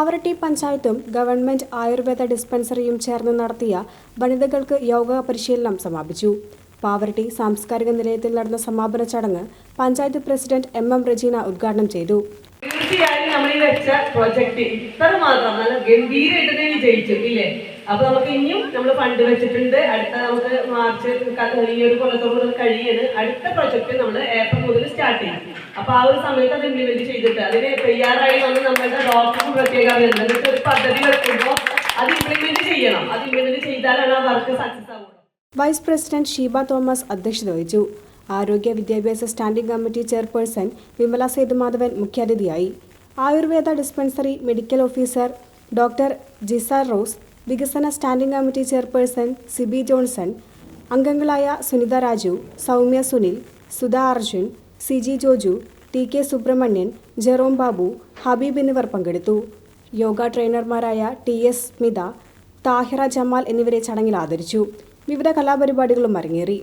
പാവറട്ടി പഞ്ചായത്തും ഗവൺമെന്റ് ആയുർവേദ ഡിസ്പെൻസറിയും ചേർന്ന് നടത്തിയ വനിതകൾക്ക് യോഗ പരിശീലനം സമാപിച്ചു. പാവറട്ടി സാംസ്കാരിക നിലയത്തിൽ നടന്ന സമാപന ചടങ്ങ് panchayat president M M Rejina ഉദ്ഘാടനം ചെയ്തു. തീർച്ചയായും നമ്മൾ ഈ വെച്ച പ്രോജക്റ്റ് ഇത്ര മാത്രം നല്ല ഗംഭീരമായിട്ട് തന്നെ ജയിച്ചു ഇല്ലേ അപ്പൊ നമുക്ക് ഇനിയും നമ്മൾ ഫണ്ട് വെച്ചിട്ടുണ്ട്. അടുത്ത നമുക്ക് മാർച്ച് ഈ ഒരു കൊല്ലത്തോട് കഴിയാണ്. അടുത്ത പ്രൊജക്ട് നമ്മൾ ഏപ്രിൽ മുതൽ സ്റ്റാർട്ട് ചെയ്യും. അപ്പൊ ആ ഒരു സമയത്ത് അത് ഇംപ്ലിമെന്റ് ചെയ്തിട്ട് അതിന് തയ്യാറായി വന്ന് നമ്മളുടെ ഡോക്ടർക്ക് പ്രത്യേകം എന്നിട്ട് ഒരു പദ്ധതി വെക്കുമ്പോൾ അത് ഇംപ്ലിമെന്റ് ചെയ്യണം. അത് ഇംപ്ലിമെന്റ് ചെയ്താലാണ് ആ വർക്ക് സക്സസ് ആവുക വൈസ് പ്രസിഡന്റ് ഷീബ തോമസ് അധ്യക്ഷത വഹിച്ചു. ആരോഗ്യ വിദ്യാഭ്യാസ standing committee chairperson Vimala Sethumadhavan മുഖ്യാതിഥിയായി. Ayurveda dispensary medical officer doctor Jisa Rose വികസന standing committee chairperson Sibi Johnson അംഗങ്ങളായ Sunitha Raju Soumya Sunil Sudha Arjun C G Joju T K Subramanian Jerome Babu Habeeb എന്നിവർ പങ്കെടുത്തു. യോഗ ട്രെയിനർമാരായ T S Smitha Thahira Jamal എന്നിവരെ ചടങ്ങിൽ ആദരിച്ചു. വിവിധ കലാപരിപാടികളും അരങ്ങേറി.